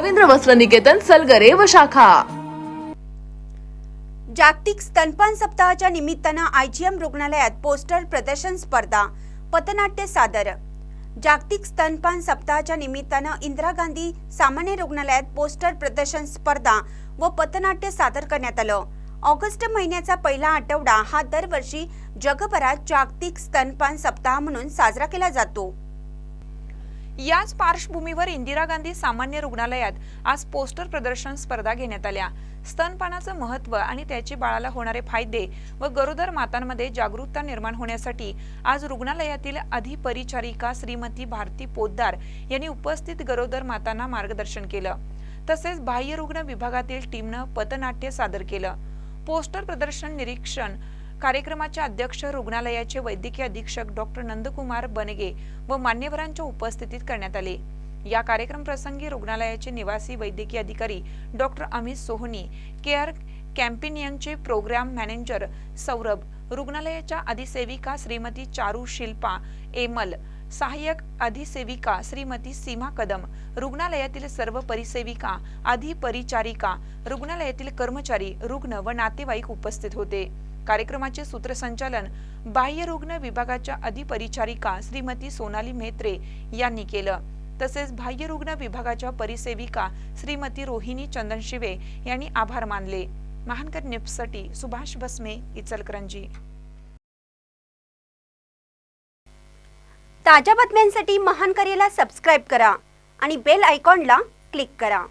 रवींद्र वस्त्र निकेतन सलगरे व शाखा. जागतिक स्तनपान सप्ताहाच्या निमित्तानं आयजीएम रुग्णालयात पोस्टर प्रदर्शन स्पर्धा पथनाट्य सादर. जागतिक स्तनपान सप्ताहाच्या निमित्तानं इंदिरा गांधी सामान्य रुग्णालयात पोस्टर प्रदर्शन स्पर्धा व पथनाट्य सादर करण्यात आलं. ऑगस्ट महिन्याचा पहिला आठवडा हा दरवर्षी जगभरात जागतिक स्तनपान सप्ताह म्हणून साजरा केला जातो. याच पार्श्वभूमीवर इंदिरा गांधी सामान्य रुग्णालयात आज पोस्टर प्रदर्शन स्पर्धा घेण्यात आल्या. स्तनपानाचं महत्त्व आणि त्याचे बाळाला होणारे फायदे व गरोदर मातांमध्ये जागरूकता निर्माण होण्यासाठी आज रुग्णालयातील अधिपरिचारिका श्रीमती भारती पोद्दार यांनी उपस्थित गरोदर मातांना मार्गदर्शन केलं. तसेच बाह्यरुग्ण विभागातील टीमनं पथनाट्य सादर केलं. पोस्टर प्रदर्शन निरीक्षण कार्यक्रमाच्या अध्यक्ष रुग्णालयाचे वैद्यकीय अधीक्षक डॉक्टर नंदकुमार बनगे व मान्यवरांच्या उपस्थितीत करण्यात आले. या कार्यक्रम प्रसंगी रुग्णालयाचे निवासी वैद्यकीय अधिकारी डॉक्टर अमित सोहनी केअर कॅम्पिनियनचे प्रोग्राम मॅनेजर सौरभ रुग्णालयाच्या अधिसेविका श्रीमती चारू शिल्पा एमल सहाय्यक अधिसेविका श्रीमती सीमा कदम रुग्णालयातील सर्व परिसेविका अधिपरिचारिका रुग्णालयातील कर्मचारी रुग्ण व नातेवाईक उपस्थित होते. कार्यक्रमाचे सूत्रसंचालन बाह्य रुग्ण विभागाच्या अधिपरिचारिका श्रीमती सोनाली म्हेत्रे यांनी केलं. तसेच बाह्य रुग्ण विभागाच्या परिसेविका श्रीमती रोहिणी चंदनशिवे यांनी आभार मानले. महानकर न्यूजसाठी सुभाष बसमे इचलकरंजी. ताज्या बातम्यांसाठी महानकरेला सबस्क्राईब करा आणि बेल आयकॉनला क्लिक करा.